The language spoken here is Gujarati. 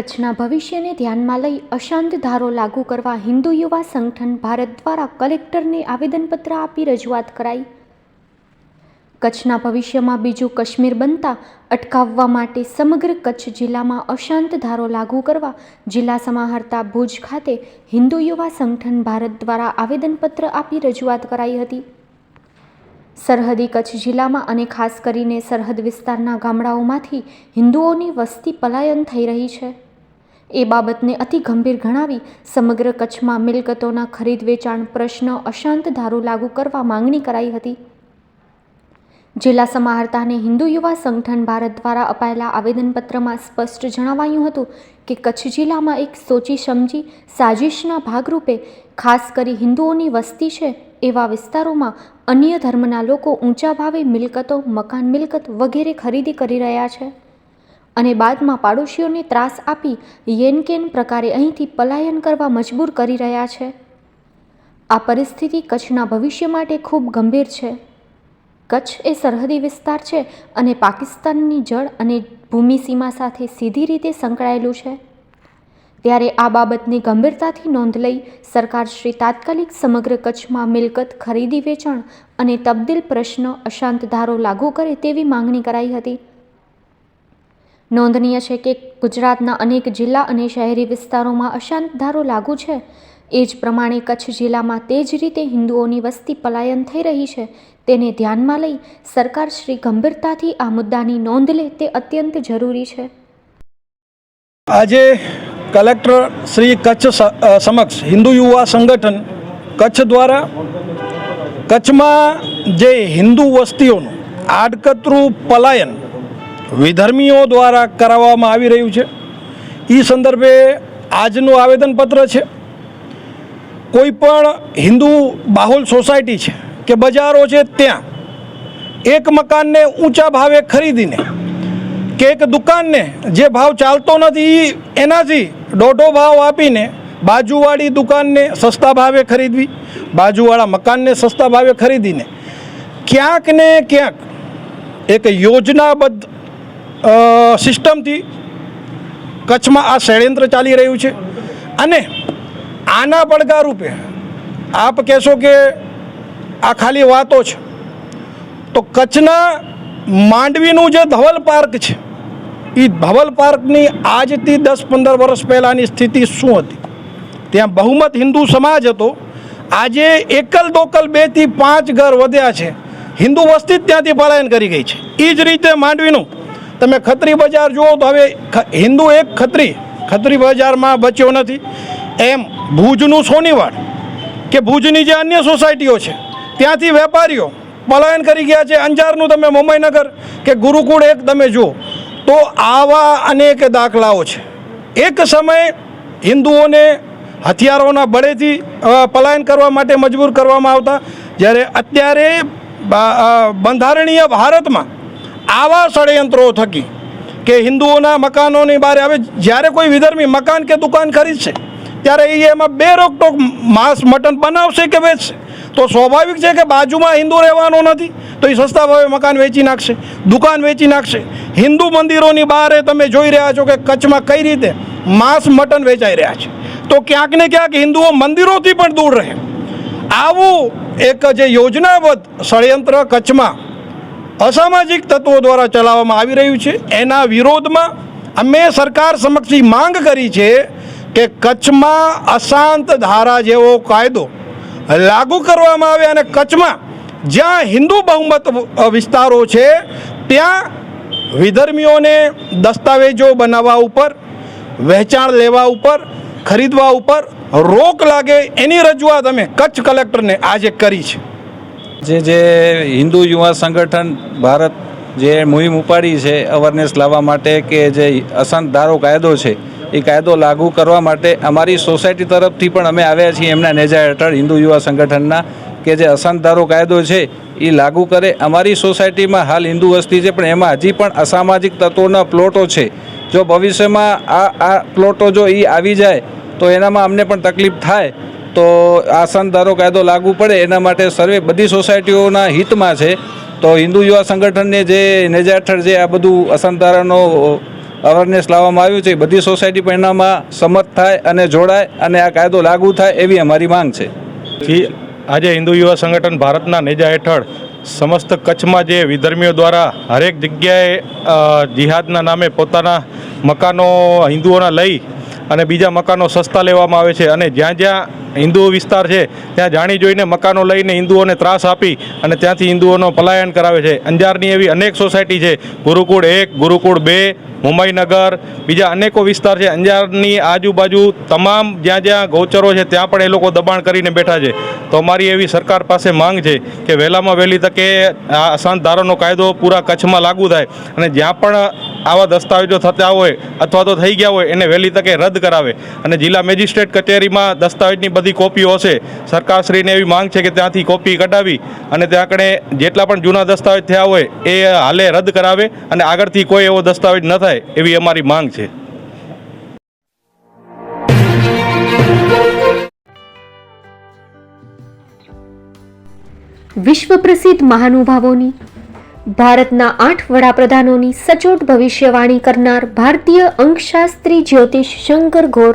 કચ્છના ભવિષ્યને ધ્યાનમાં લઈ અશાંત ધારો લાગુ કરવા હિન્દુ યુવા સંગઠન ભારત દ્વારા કલેક્ટરને આવેદનપત્ર આપી રજૂઆત કરાઈ. કચ્છના ભવિષ્યમાં બીજું કાશ્મીર બનતા અટકાવવા માટે સમગ્ર કચ્છ જિલ્લામાં અશાંત ધારો લાગુ કરવા જિલ્લા સમાહર્તા ભુજ ખાતે હિન્દુ યુવા સંગઠન ભારત દ્વારા આવેદનપત્ર આપી રજૂઆત કરાઈ હતી. સરહદી કચ્છ જિલ્લામાં અને ખાસ કરીને સરહદ વિસ્તારના ગામડાઓમાંથી હિન્દુઓની વસ્તી પલાયન થઈ રહી છે. એ બાબતને અતિ ગંભીર ગણાવી સમગ્ર કચ્છમાં મિલકતોના ખરીદ વેચાણ પ્રશ્ન અશાંત ધારો લાગુ કરવા માંગણી કરાઈ હતી. જિલ્લા સમાહર્તાને હિન્દુ યુવા સંગઠન ભારત દ્વારા અપાયેલા આવેદનપત્રમાં સ્પષ્ટ જણાવાયું હતું કે કચ્છ જિલ્લામાં એક સોચી સમજી સાજિશના ભાગરૂપે ખાસ કરી હિન્દુઓની વસ્તી છે એવા વિસ્તારોમાં અન્ય ધર્મના લોકો ઊંચા ભાવે મિલકતો, મકાન મિલકત વગેરે ખરીદી કરી રહ્યા છે. અને બાદમાં પાડોશીઓને ત્રાસ આપી યેનકેન પ્રકારે અહીંથી પલાયન કરવા મજબૂર કરી રહ્યા છે. આ પરિસ્થિતિ કચ્છના ભવિષ્ય માટે ખૂબ ગંભીર છે. કચ્છ એ સરહદી વિસ્તાર છે અને પાકિસ્તાનની જળ અને ભૂમિ સીમા સાથે સીધી રીતે સંકળાયેલું છે. ત્યારે આ બાબતની ગંભીરતાથી નોંધ લઈ સરકાર શ્રી તાત્કાલિક સમગ્ર કચ્છમાં મિલકત ખરીદી વેચાણ અને તબદીલ પ્રશ્ન અશાંત ધારો લાગુ કરે તેવી માંગણી કરાઈ હતી. નોંધનીય છે કે ગુજરાતના અનેક જિલ્લા અને શહેરી વિસ્તારોમાં અશાંત ધારો લાગુ છે. એ જ પ્રમાણે કચ્છ જિલ્લામાં તે જ રીતે હિન્દુઓની વસ્તી પલાયન થઈ રહી છે. તેને ધ્યાનમાં લઈ સરકાર શ્રી ગંભીરતાથી આ મુદ્દાની નોંધ લે તે અત્યંત જરૂરી છે. આજે કલેક્ટર શ્રી કચ્છ સમક્ષ હિન્દુ યુવા સંગઠન કચ્છ દ્વારા કચ્છમાં જે હિન્દુ વસ્તીઓનું આડકતરું પલાયન વિધર્મીઓ દ્વારા કરાવવામાં આવી રહ્યું છે. એ સંદર્ભે આજનું આવેદનપત્ર છે. કોઈ પણ હિન્દુ બાહુલ સોસાયટી છે કે બજારો છે ત્યાં એક મકાનને ઊંચા ભાવે ખરીદીને કે એક દુકાનને જે ભાવ ચાલતો નથી એનાથી દોઢો ભાવ આપીને બાજુવાળી દુકાનને સસ્તા ભાવે ખરીદવી, બાજુવાળા મકાનને સસ્તા ભાવે ખરીદીને ક્યાંક ને ક્યાંક એક યોજનાબદ્ધ સિસ્ટમથી કચ્છમાં આ ષડયંત્ર ચાલી રહ્યું છે. અને આના પડકાર રૂપે આપ કહેશો કે આ ખાલી વાતો છે. તો કચ્છના માંડવીનું જે ધવલ પાર્ક છે એ ધવલ પાર્કની આજથી દસ પંદર વર્ષ પહેલાંની સ્થિતિ શું હતી? ત્યાં બહુમત હિન્દુ સમાજ હતો. આજે એકલ દોકલ બેથી પાંચ ઘર વધ્યા છે. હિન્દુ વસ્તી જ ત્યાંથી પલાયન કરી ગઈ છે. એ જ રીતે માંડવીનું તમે ખત્રી બજાર જુઓ તો હવે હિન્દુ એક ખત્રી ખત્રી બજારમાં બચ્યો નથી. એમ ભુજનું સોનીવાડ, કે ભુજની જે અન્ય સોસાયટીઓ છે, ત્યાંથી વેપારીઓ પલાયન કરી ગયા છે. અંજારનું તમે મુંબઈનગર, કે ગુરુકુળ એક તમે જુઓ, તો આવા અનેક દાખલાઓ છે. એક સમયે હિન્દુઓને હથિયારોના બળેથી પલાયન કરવા માટે મજબૂર કરવામાં આવતા. જ્યારે અત્યારે બંધારણીય ભારતમાં આવા ષડયંત્રો થકી કે હિન્દુઓના મકાનોની બારે હવે જ્યારે કોઈ વિધર્મી મકાન કે દુકાન ખરીદશે, ત્યારે એ એમાં બે રોકટોક માંસ મટન બનાવશે કે વેચશે? તો સ્વાભાવિક છે કે બાજુમાં હિન્દુ રહેવાનો નથી, તો એ સસ્તા ભાવે મકાન વેચી નાખશે, દુકાન વેચી નાખશે. હિન્દુ મંદિરોની બહારે તમે જોઈ રહ્યા છો કે કચ્છમાં કઈ રીતે માંસ મટન વેચાઈ રહ્યા છે. તો ક્યાંક ને ક્યાંક હિન્દુઓ મંદિરોથી પણ દૂર રહે. આવું એક જે યોજનાબદ્ધ ષડયંત્ર કચ્છમાં અસામાજિક તત્વો દ્વારા ચલાવવામાં આવી રહ્યું છે. એના વિરોધમાં અમે સરકાર સમક્ષ માંગ કરી છે કે કચ્છમાં અશાંત ધારા જેવો કાયદો લાગુ કરવામાં આવે અને કચ્છમાં જ્યાં હિન્દુ બહુમત વિસ્તારો છે, ત્યાં વિધર્મીઓને દસ્તાવેજો બનાવવા ઉપર, વહેંચાણ લેવા ઉપર, ખરીદવા ઉપર રોક લાગે એની રજૂઆત અમે કચ્છ કલેક્ટરને આજે કરી છે. જે જે હિન્દુ યુવા સંગઠન ભારત જે મુહિમ ઉપાડી છે અવેરનેસ લાવવા માટે કે જે ધારો કાયદો છે, એ કાયદો લાગુ કરવા માટે અમારી સોસાયટી તરફથી પણ અમે આવ્યા છીએ એમના નેજા હેઠળ હિન્દુ યુવા સંગઠનના કે જે ધારો કાયદો છે, એ લાગુ કરે. અમારી સોસાયટીમાં હાલ હિન્દુ વસ્તી છે, પણ એમાં હજી પણ અસામાજિક તત્વોના પ્લોટો છે. જો ભવિષ્યમાં આ આ પ્લોટો જો એ આવી જાય, તો એનામાં અમને પણ તકલીફ થાય. તો આસાન ધારો કાયદો લાગુ પડે, એના માટે સર્વે બધી સોસાયટીઓના હિતમાં છે. તો હિન્દુ યુવા સંગઠનને જે નેજા હેઠળ જે આ બધું અસાન ધારાનો અવેરનેસ લાવવામાં આવ્યું છે બધી સોસાયટી પણ એનામાં સમર્થ થાય અને જોડાય અને આ કાયદો લાગુ થાય એવી અમારી માંગ છે. આજે હિન્દુ યુવા સંગઠન ભારતના નેજા હેઠળ સમસ્ત કચ્છમાં જે વિધર્મીઓ દ્વારા હરેક જગ્યાએ જિહાદના નામે પોતાના મકાનો હિન્દુઓના લઈ અને બીજા મકાનો સસ્તા લેવામાં આવે છે અને જ્યાં જ્યાં હિન્દુ વિસ્તાર છે, ત્યાં જાણી જોઈને મકાનો લઈને હિન્દુઓને ત્રાસ આપી અને ત્યાંથી હિન્દુઓનો પલાયન કરાવે છે. અંજારની એવી અનેક સોસાયટી છે, ગુરુકુળ એક, ગુરુકુળ બે મુંબઈનગર બીજા અનેકો વિસ્તાર છે. અંજારની આજુબાજુ તમામ જ્યાં જ્યાં ગૌચરો છે, ત્યાં પણ એ લોકો દબાણ કરીને બેઠા છે. તો અમારી એવી સરકાર પાસે માંગ છે કે વહેલામાં વહેલી તકે આ અશાંત ધારાનો કાયદો પૂરા કચ્છમાં લાગુ થાય અને જ્યાં પણ આવા દસ્તાવેજો થતા હોય અથવા તો થઈ ગયા હોય, એને વહેલી તકે રદ કરાવે. અને જિલ્લા મેજિસ્ટ્રેટ કચેરીમાં દસ્તાવેજની બધી કોપીઓ હશે. સરકારશ્રીને એવી માંગ છે કે ત્યાંથી કોપી કઢાવી અને ત્યાં જેટલા પણ જૂના દસ્તાવેજ થયા હોય એ હાલે રદ કરાવે અને આગળથી કોઈ એવો દસ્તાવેજ ન થાય એવી અમારી માંગ છે. વિશ્વ પ્રસિદ્ધ મહાનુભાવોની, ભારતના આઠ વડાપ્રધાનોની સચોટ ભવિષ્યવાણી કરનાર ભારતીય અંકશાસ્ત્રી જ્યોતિષ શંકર ઘોર